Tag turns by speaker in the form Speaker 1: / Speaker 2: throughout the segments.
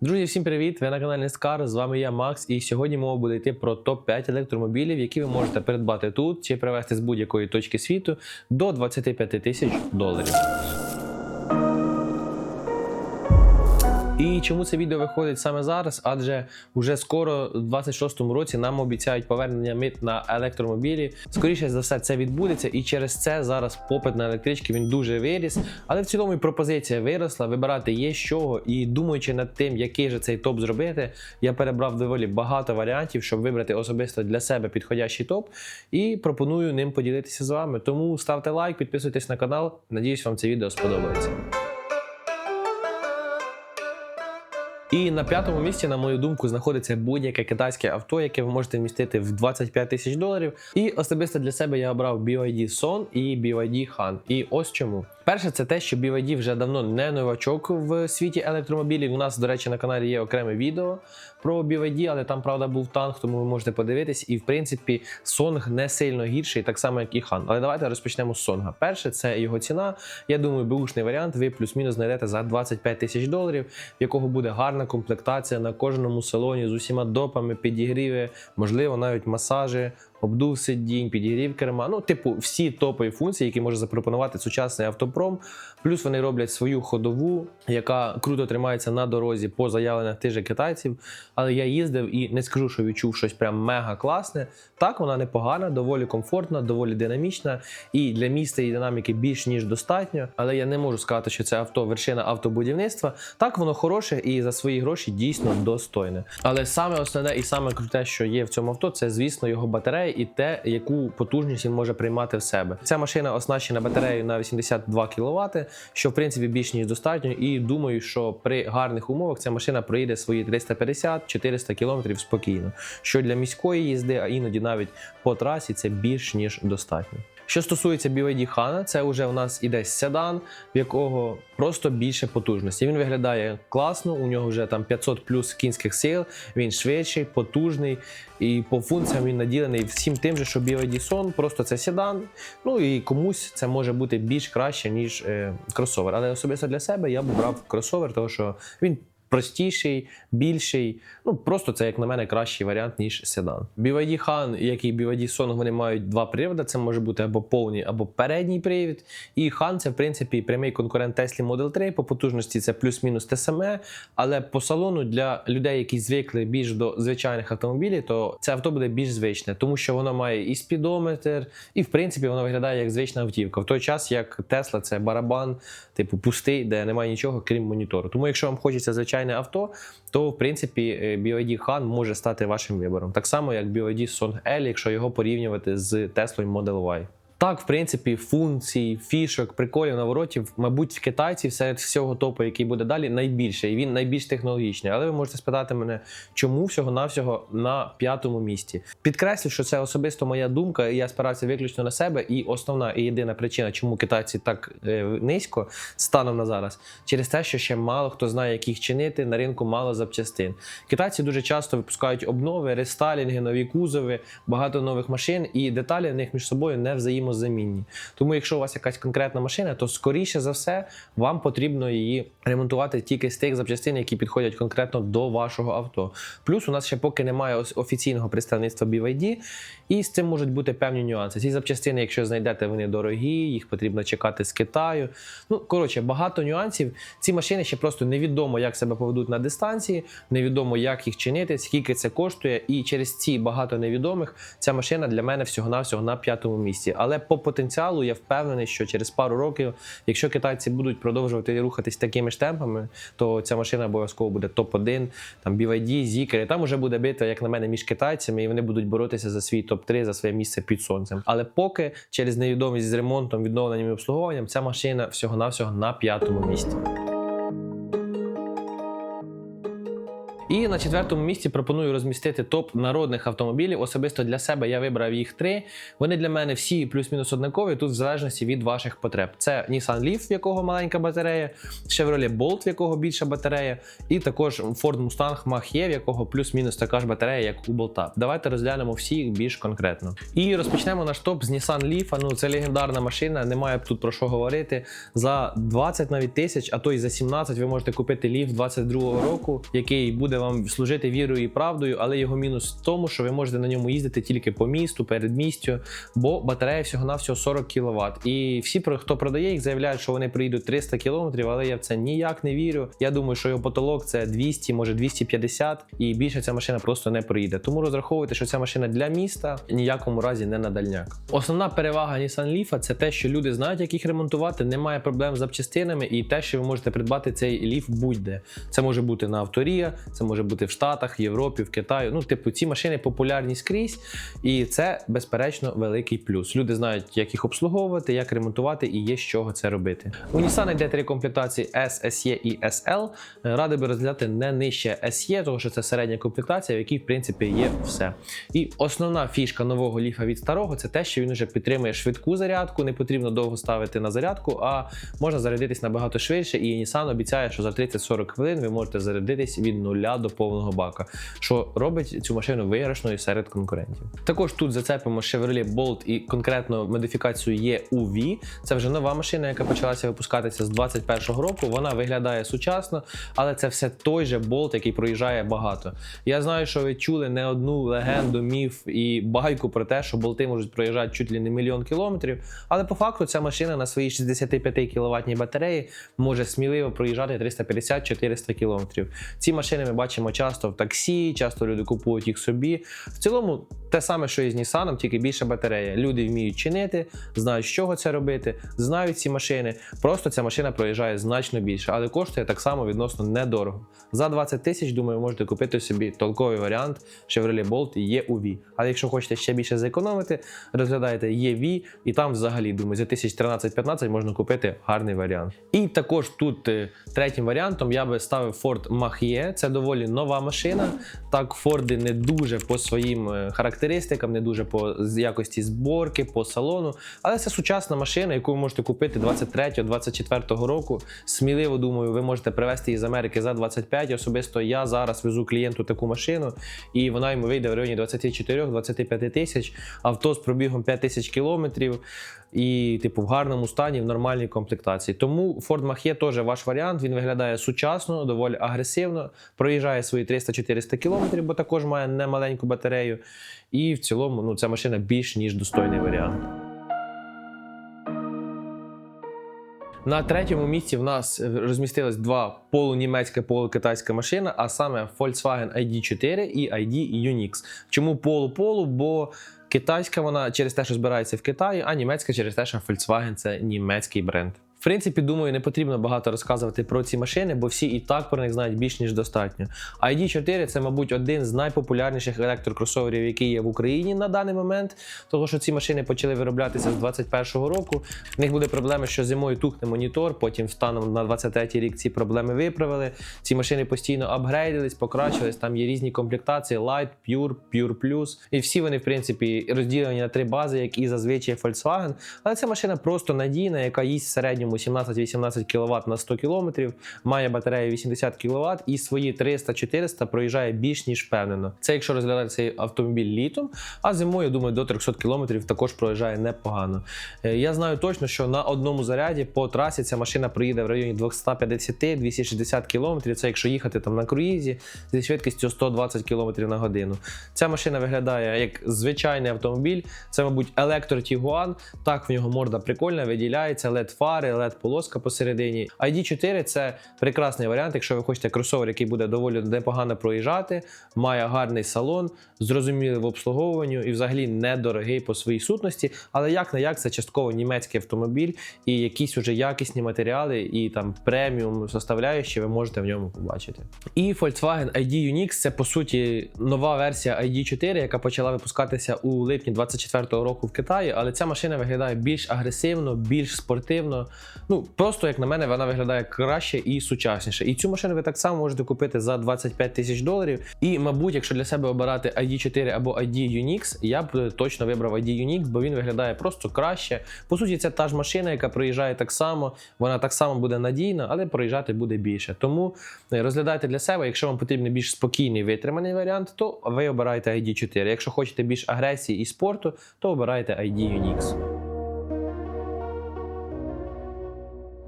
Speaker 1: Друзі, всім привіт! Ви на каналі Скар. з вами я Макс, і сьогодні мова буде йти про топ-5 електромобілів, які ви можете придбати тут чи привезти з будь-якої точки світу до 25 тисяч доларів. І чому це відео виходить саме зараз? Адже вже скоро, в 26-му році, нам обіцяють повернення мит на електромобілі. Скоріше за все, це відбудеться, і через це зараз попит на електрички він дуже виріс. Але в цілому і пропозиція виросла. Вибирати є з чого. І думаючи над тим, який же цей топ зробити, я перебрав доволі багато варіантів, щоб вибрати особисто для себе підходящий топ. І пропоную ним поділитися з вами. Тому ставте лайк, підписуйтесь на канал. Надіюсь, вам це відео сподобається. І на п'ятому місці, на мою думку, знаходиться будь-яке китайське авто, яке ви можете вмістити в 25 тисяч доларів. І особисто для себе я обрав BYD Son і BYD Han. І ось чому. Перше, це те, що BYD вже давно не новачок в світі електромобілів. У нас, до речі, на каналі є окреме відео про BYD, але там правда був танк, тому ви можете подивитись. І в принципі, Song не сильно гірший, так само як і Han. Але давайте розпочнемо з Сонга. Перше, це його ціна. Я думаю, бушний варіант. Ви плюс-мінус знайдете за 25 тисяч доларів, в якого буде гарна комплектація на кожному салоні з усіма допами, підігріви, можливо, навіть масажі. Обдув сидінь, підігрів керма. Ну, типу, всі топові функції, які може запропонувати сучасний автопром. Плюс вони роблять свою ходову, яка круто тримається на дорозі по заявленнях тих же китайців. Але я їздив і не скажу, що відчув щось прям мега класне. Так, вона непогана, доволі комфортна, доволі динамічна. І для міста і динаміки більш ніж достатньо. Але я не можу сказати, що це авто вершина автобудівництва. Так, воно хороше і за свої гроші дійсно достойне. Але саме основне і саме круте, що є в цьому авто, це звісно його батарея і те, яку потужність він може приймати в себе. Ця машина оснащена батареєю на 82 кВт, що в принципі більш ніж достатньо. І думаю, що при гарних умовах ця машина проїде свої 350-400 км спокійно. Що для міської їзди, а іноді навіть по трасі, це більш ніж достатньо. Що стосується BYD Hana, це вже у нас іде седан, в якого просто більше потужності. Він виглядає класно, у нього вже там 500 плюс кінських сил, він швидший, потужний і по функціям він наділений всім тим же, що BYD Son, просто це седан. Ну і комусь це може бути більш краще, ніж е, кросовер. Але особисто для себе я б брав кросовер, тому що він простіший, більший. Ну просто це, як на мене, кращий варіант, ніж седан. BYD Han, як і BYD Song, вони мають два приводи. Це може бути або повний, або передній привід. І Han це, в принципі, прямий конкурент Tesla Model 3. По потужності це плюс-мінус те саме. Але по салону для людей, які звикли більш до звичайних автомобілів, то це авто буде більш звичне, тому що воно має і спідометр, і в принципі воно виглядає як звична автівка. В той час як Tesla це барабан, типу пустий, де немає нічого, крім монітору. Тому, якщо вам хочеться звичайне авто, то в принципі е, BYD Han може стати вашим вибором. Так само, як BYD Song L, якщо його порівнювати з Tesla Model Y. Так, в принципі, функцій, фішок, приколів, наворотів, мабуть, в китайців серед всього топу, який буде далі, найбільше, і він найбільш технологічний. Але ви можете спитати мене, чому всього-навсього на п'ятому місці. Підкреслю, що це особисто моя думка, і я спирався виключно на себе. І основна і єдина причина, чому китайці так е, низько станом на зараз, через те, що ще мало хто знає, як їх чинити. На ринку мало запчастин. Китайці дуже часто випускають обнови, рестайлінги, нові кузови, багато нових машин, і деталі в них між собою не взаємодіють взаємозамінні. Тому, якщо у вас якась конкретна машина, то скоріше за все вам потрібно її ремонтувати тільки з тих запчастин, які підходять конкретно до вашого авто. Плюс у нас ще поки немає офіційного представництва BYD, і з цим можуть бути певні нюанси. Ці запчастини, якщо знайдете, вони дорогі, їх потрібно чекати з Китаю. Ну коротше, багато нюансів. Ці машини ще просто невідомо, як себе поведуть на дистанції, невідомо, як їх чинити, скільки це коштує. І через ці багато невідомих ця машина для мене всього-навсього на п'ятому місці. Але по потенціалу я впевнений, що через пару років, якщо китайці будуть продовжувати рухатись такими ж темпами, то ця машина обов'язково буде топ-1, там BYD, Zikr, і Там уже буде битва, як на мене, між китайцями, і вони будуть боротися за свій топ-3, за своє місце під сонцем. Але поки через невідомість з ремонтом, відновленням і обслуговуванням, ця машина всього-навсього на п'ятому місці. І на четвертому місці пропоную розмістити топ народних автомобілів. Особисто для себе я вибрав їх три. Вони для мене всі плюс-мінус однакові, тут в залежності від ваших потреб. Це Nissan Leaf, в якого маленька батарея, Chevrolet Bolt, в якого більша батарея, і також Ford Mustang Mach-E, в якого плюс-мінус така ж батарея, як у Болта. Давайте розглянемо всі більш конкретно. І розпочнемо наш топ з Nissan Leaf. Ну це легендарна машина, немає тут про що говорити. За 20 навіть тисяч, а то й за 17 ви можете купити Leaf 22-го року, який буде вам служити вірою і правдою, але його мінус в тому, що ви можете на ньому їздити тільки по місту, передмістю, бо батарея всього-навсього 40 кВт. І всі, хто продає їх, заявляють, що вони приїдуть 300 км, але я в це ніяк не вірю. Я думаю, що його потолок це 200, може 250, і більше ця машина просто не проїде. Тому розраховуйте, що ця машина для міста ніякому разі не на дальняк. Основна перевага Nissan Leaf це те, що люди знають, як їх ремонтувати, немає проблем з запчастинами, і те, що ви можете придбати цей Leaf будь-де. Це може бути на Авторія, це може бути в Штатах, в Європі, в Китаї. Ну, типу, ці машини популярні скрізь, і це безперечно великий плюс. Люди знають, як їх обслуговувати, як ремонтувати і є з чого це робити. У Nissan йде три комплектації S, SE і SL. Радий би розглядати не нижче SE, тому що це середня комплектація, в якій в принципі є все. І основна фішка нового ліфа від старого це те, що він вже підтримує швидку зарядку, не потрібно довго ставити на зарядку, а можна зарядитись набагато швидше. І Nissan обіцяє, що за 30-40 хвилин ви можете зарядитись від нуля до повного бака, що робить цю машину виграшною серед конкурентів. Також тут зацепимо Chevrolet Bolt і конкретно модифікацію EUV. Це вже нова машина, яка почалася випускатися з 2021 року. Вона виглядає сучасно, але це все той же Bolt, який проїжджає багато. Я знаю, що ви чули не одну легенду, міф і байку про те, що болти можуть проїжджати чуть ли не мільйон кілометрів. Але по факту ця машина на своїй 65 кВт батареї може сміливо проїжджати 350-400 кілометрів. Ці машини ми бачимо часто в таксі, часто люди купують їх собі. В цілому те саме, що і з Nissan, тільки більша батарея. Люди вміють чинити, знають, з чого це робити, знають ці машини. Просто ця машина проїжджає значно більше, але коштує так само відносно недорого. За 20 тисяч, думаю, можете купити собі толковий варіант Chevrolet Bolt EUV. Але якщо хочете ще більше зекономити, розглядаєте EV, і там взагалі, думаю, за 1013-15 можна купити гарний варіант. І також тут е, третім варіантом я би ставив Ford Mach-E. Це доволі нова машина. Так, Форди не дуже по своїм е, характеристикам, не дуже по якості зборки, по салону. Але це сучасна машина, яку ви можете купити 23-24 року. Сміливо думаю, ви можете привезти її з Америки за 25. Особисто я зараз везу клієнту таку машину, і вона йому вийде в районі 24-25 тисяч. Авто з пробігом 5 тисяч кілометрів. І, типу, в гарному стані, в нормальній комплектації. Тому Ford Mach-E теж ваш варіант. Він виглядає сучасно, доволі агресивно, проїжджає свої 300-400 км, бо також має немаленьку батарею. І в цілому ну, ця машина більш ніж достойний варіант. На третьому місці в нас розмістились два полунімецька, полукитайська машина, а саме Volkswagen ID4 і ID Unix. Чому полу-полу? Бо китайська вона через те, що збирається в Китаї, а німецька через те, що Volkswagen це німецький бренд. Принципі, думаю, не потрібно багато розказувати про ці машини, бо всі і так про них знають більш ніж достатньо. ID4 це, мабуть, один з найпопулярніших електрокросоверів, який є в Україні на даний момент, тому що ці машини почали вироблятися з 2021 року. В них були проблеми, що зимою тухне монітор, потім станом на 23 рік ці проблеми виправили. Ці машини постійно апгрейдились, покращились. Там є різні комплектації: Light, Pure, Pure Plus. І всі вони, в принципі, розділені на три бази, як і зазвичай Volkswagen. Але ця машина просто надійна, яка їсть в середньому 17-18 кВт на 100 км, має батарею 80 кВт і свої 300-400 проїжджає більш ніж впевнено. Це якщо розглядати цей автомобіль літом, а зимою, я думаю, до 300 км також проїжджає непогано. Е, Я знаю точно, що на одному заряді по трасі ця машина проїде в районі 250-260 км. Це якщо їхати там на круїзі зі швидкістю 120 км на годину. Ця машина виглядає як звичайний автомобіль. Це, мабуть, електро Tiguan. Так, в нього морда прикольна, виділяється, led фари, led полоска посередині. ID4 це прекрасний варіант, якщо ви хочете кросовер, який буде доволі непогано проїжджати, має гарний салон, зрозумілий в обслуговуванні і взагалі недорогий по своїй сутності. Але як не як це частково німецький автомобіль і якісь уже якісні матеріали і там преміум составляючі ви можете в ньому побачити. І Volkswagen ID Unix це по суті нова версія ID4, яка почала випускатися у липні 24-го року в Китаї, але ця машина виглядає більш агресивно, більш спортивно. Ну просто як на мене, вона виглядає краще і сучасніше. І цю машину ви так само можете купити за 25 тисяч доларів. І, мабуть, якщо для себе обирати ID4 або ID Unix, я б е, точно вибрав ID Unix, бо він виглядає просто краще. По суті, це та ж машина, яка проїжджає так само, вона так само буде надійна, але проїжджати буде більше. Тому е, розглядайте для себе, якщо вам потрібен більш спокійний витриманий варіант, то ви обираєте ID4. Якщо хочете більш агресії і спорту, то обирайте ID Unix.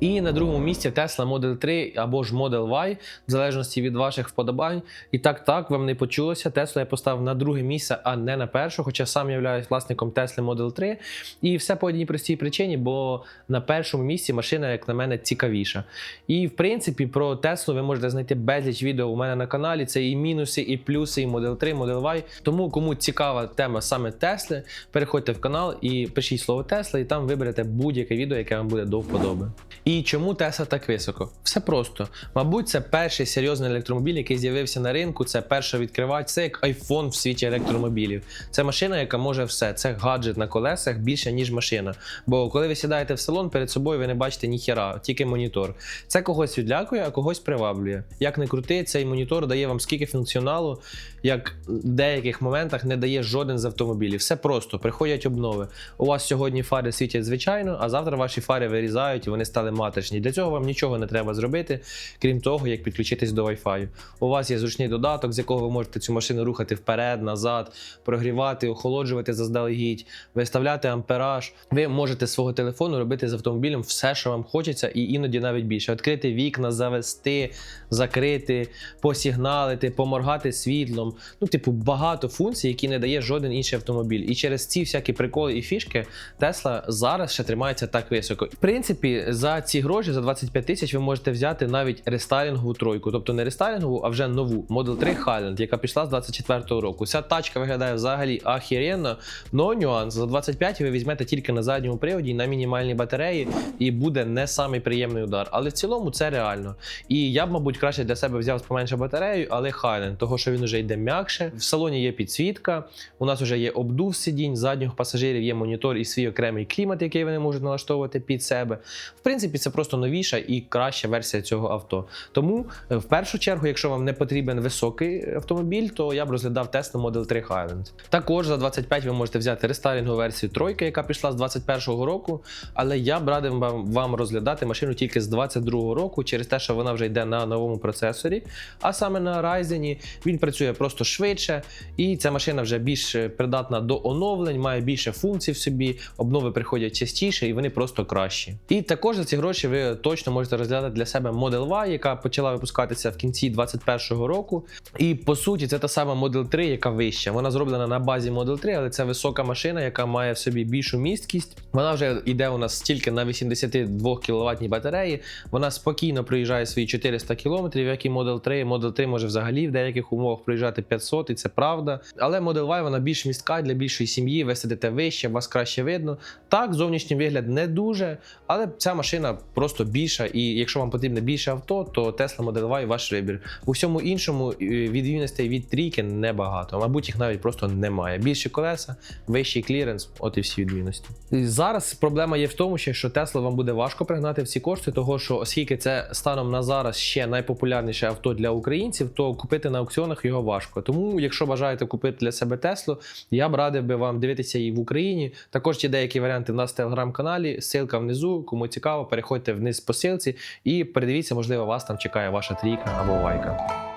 Speaker 1: І на другому місці Tesla Model 3 або ж Model Y, в залежності від ваших вподобань. І так, так, вам не почулося. Tesla я поставив на друге місце, а не на перше, хоча сам являюсь власником Tesla Model 3. І все по одній простій причині, бо на першому місці машина, як на мене, цікавіша. І в принципі, про Tesla ви можете знайти безліч відео у мене на каналі. Це і мінуси, і плюси, і Model 3, Model Y. Тому кому цікава тема саме Tesla, переходьте в канал і пишіть слово Tesla, і там виберете будь-яке відео, яке вам буде до вподоби. І чому Tesla так високо? Все просто. Мабуть, це перший серйозний електромобіль, який з'явився на ринку. Це перший відкривач, це як iPhone в світі електромобілів. Це машина, яка може все. Це гаджет на колесах більше, ніж машина. Бо коли ви сідаєте в салон, перед собою ви не бачите ніхіра, тільки монітор. Це когось відлякує, а когось приваблює. Як не крути, цей монітор дає вам скільки функціоналу, як в деяких моментах не дає жоден з автомобілів. Все просто, приходять обнови. У вас сьогодні фари світять звичайно, а завтра ваші фари вирізають і вони стали матричні. Для цього вам нічого не треба зробити, крім того, як підключитись до Wi-Fi. У вас є зручний додаток, з якого ви можете цю машину рухати вперед, назад, прогрівати, охолоджувати заздалегідь, виставляти ампераж. Ви можете свого телефону робити з автомобілем все, що вам хочеться, і іноді навіть більше. Відкрити вікна, завести, закрити, посігналити, поморгати світлом. Ну, типу, багато функцій, які не дає жоден інший автомобіль. І через ці всякі приколи і фішки Tesla зараз ще тримається так високо. В принципі, за ці гроші, за 25 тисяч, ви можете взяти навіть рестайлінгову тройку, тобто не рестайлінгову, а вже нову Model 3 Highland, яка пішла з 24-го року. Ця тачка виглядає взагалі ахіренно, но нюанс за 25 ви візьмете тільки на задньому приводі на мінімальній батареї, і буде не самий приємний удар. Але в цілому це реально. І я б, мабуть, краще для себе взяв поменше батарею, але Highland, того що він вже йде м'якше. В салоні є підсвітка, у нас вже є обдув сидінь, задніх пасажирів є монітор і свій окремий клімат, який вони можуть налаштовувати під себе. В принципі, це просто новіша і краща версія цього авто. Тому, е, в першу чергу, якщо вам не потрібен високий автомобіль, то я б розглядав Tesla Model 3 Highland. Також за 25 ви можете взяти рестайлінгову версію тройки, яка пішла з 21-го року. Але я б радив вам, розглядати машину тільки з 22-го року, через те, що вона вже йде на новому процесорі. А саме на Ryzen він працює просто швидше, і ця машина вже більш придатна до оновлень, має більше функцій в собі, обнови приходять частіше і вони просто кращі. І також за ці гроші ви точно можете розглядати для себе Model Y, яка почала випускатися в кінці 21-го року. І по суті, це та сама Model 3, яка вища. Вона зроблена на базі Model 3, але це висока машина, яка має в собі більшу місткість. Вона вже йде у нас тільки на 82 кВт батареї. Вона спокійно проїжджає свої 400 км, як і Model 3. Model 3 може взагалі в деяких умовах проїжджати 500, і це правда. Але Model Y вона більш містка для більшої сім'ї. Ви сидите вище, вас краще видно. Так, зовнішній вигляд не дуже, але ця машина просто більша. І якщо вам потрібне більше авто, то Tesla Model Y ваш вибір. У всьому іншому е, відмінностей від трійки небагато. Мабуть, їх навіть просто немає. Більші колеса, вищий кліренс, от і всі відмінності. І Зараз проблема є в тому, що Tesla вам буде важко пригнати всі кошти, того що оскільки це станом на зараз ще найпопулярніше авто для українців, то купити на аукціонах його важко. Тому, якщо бажаєте купити для себе Теслу, я б радив би вам дивитися її в Україні. Також є деякі варіанти в нас в телеграм-каналі. Силка внизу. Кому цікаво, переходьте вниз по силці і передивіться, можливо, вас там чекає ваша трійка або вайка.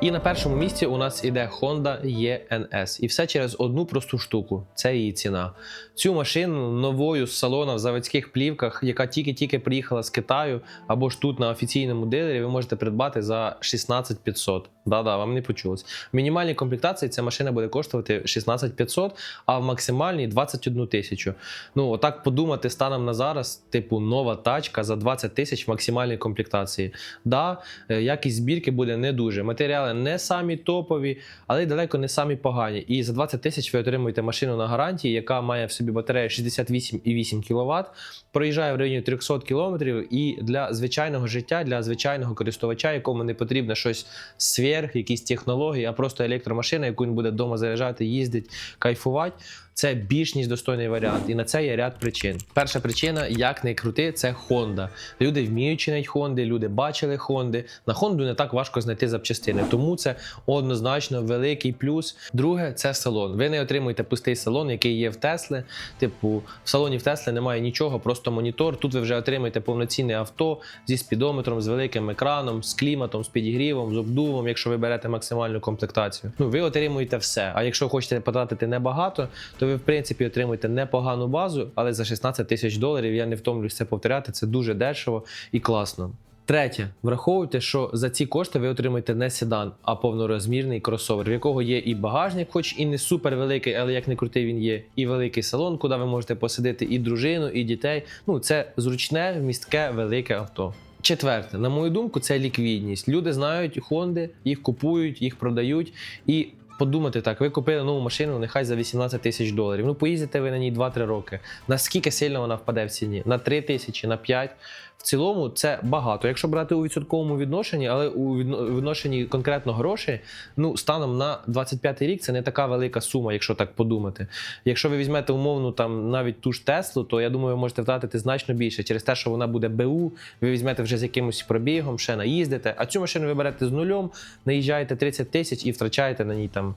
Speaker 1: І на першому місці у нас іде Honda ENS. І все через одну просту штуку це її ціна. Цю машину новою з салону в заводських плівках, яка тільки-тільки приїхала з Китаю, або ж тут на офіційному дилері, ви можете придбати за 16 500. Да-да, вам не почулось. В мінімальній комплектації ця машина буде коштувати 16 500, а в максимальній 21 тисячу. Ну, отак подумати станом на зараз, типу, нова тачка за 20 тисяч в максимальній комплектації. Да, е, якість збірки буде не дуже. Матеріали не самі топові, але й далеко не самі погані. І за 20 тисяч ви отримуєте машину на гарантії, яка має в собі батарею 68,8 кВт, проїжджає в районі 300 км, і для звичайного життя, для звичайного користувача, якому не потрібно щось сверх, якісь технології, а просто електромашина, яку він буде вдома заряджати, їздить, кайфувати. Це більш ніж достойний варіант, і на це є ряд причин. Перша причина, як не крути, це Honda. Люди вміють чинити Honda, люди бачили Honda. На Honda не так важко знайти запчастини, тому це однозначно великий плюс. Друге, це салон. Ви не отримуєте пустий салон, який є в Тесли. Типу, в салоні в Тесли немає нічого, просто монітор. Тут ви вже отримаєте повноцінне авто зі спідометром, з великим екраном, з кліматом, з підігрівом, з обдувом, якщо ви берете максимальну комплектацію. Ну, ви отримуєте все. А якщо хочете потратити небагато, то ви в принципі отримуєте непогану базу, але за 16 тисяч доларів я не втомлююсь це повторяти. Це дуже дешево і класно. Третє, враховуйте, що за ці кошти ви отримаєте не седан, а повнорозмірний кросовер, в якого є і багажник, хоч і не супер великий, але як не крутий він є, і великий салон, куди ви можете посадити і дружину, і дітей. Ну це зручне, містке, велике авто. Четверте, на мою думку, це ліквідність. Люди знають Хонди, їх купують, їх продають і. Подумати так, ви купили нову машину, нехай за 18 тисяч доларів. Ну, поїздите ви на ній 2-3 роки. Наскільки сильно вона впаде в ціні? На 3 тисячі, на 5. В цілому це багато. Якщо брати у відсотковому відношенні, але у відношенні конкретно грошей, ну станом на 25 рік це не така велика сума, якщо так подумати. Якщо ви візьмете умовну там навіть ту ж Теслу, то я думаю, ви можете втратити значно більше через те, що вона буде БУ, ви візьмете вже з якимось пробігом, ще наїздите. А цю машину ви берете з нульом, наїжджаєте 30 тисяч і втрачаєте на ній там.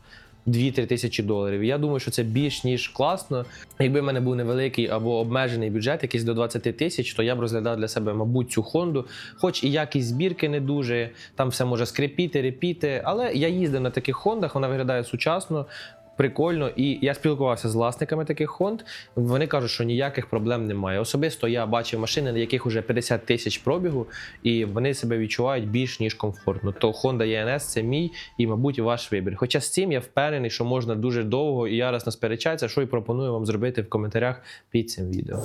Speaker 1: 2-3 тисячі доларів. Я думаю, що це більш ніж класно. Якби в мене був невеликий або обмежений бюджет, якийсь до 20 тисяч, то я б розглядав для себе, мабуть, цю Хонду. Хоч і якість збірки не дуже, там все може скрипіти, репіти. Але я їздив на таких хондах, вона виглядає сучасно. Прикольно, і я спілкувався з власниками таких Хонд. Вони кажуть, що ніяких проблем немає. Особисто я бачив машини, на яких вже 50 тисяч пробігу, і вони себе відчувають більш ніж комфортно. То Honda ENS це мій і, мабуть, ваш вибір. Хоча з цим я впевнений, що можна дуже довго і яростно сперечатися, що і пропоную вам зробити в коментарях під цим відео.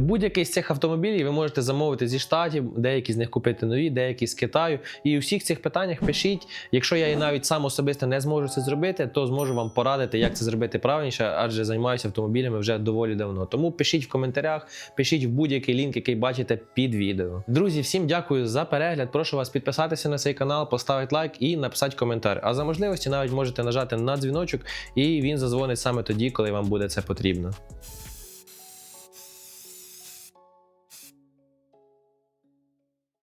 Speaker 1: Будь-який з цих автомобілів ви можете замовити зі штатів, деякі з них купити нові, деякі з Китаю. І у всіх цих питаннях пишіть. Якщо я і навіть сам особисто не зможу це зробити, то зможу вам порадити, як це зробити правильніше, адже займаюся автомобілями вже доволі давно. Тому пишіть в коментарях, пишіть в будь-який лінк, який бачите під відео. Друзі, всім дякую за перегляд. Прошу вас підписатися на цей канал, поставити лайк і написати коментар. А за можливості навіть можете нажати на дзвіночок, і він зазвонить саме тоді, коли вам буде це потрібно.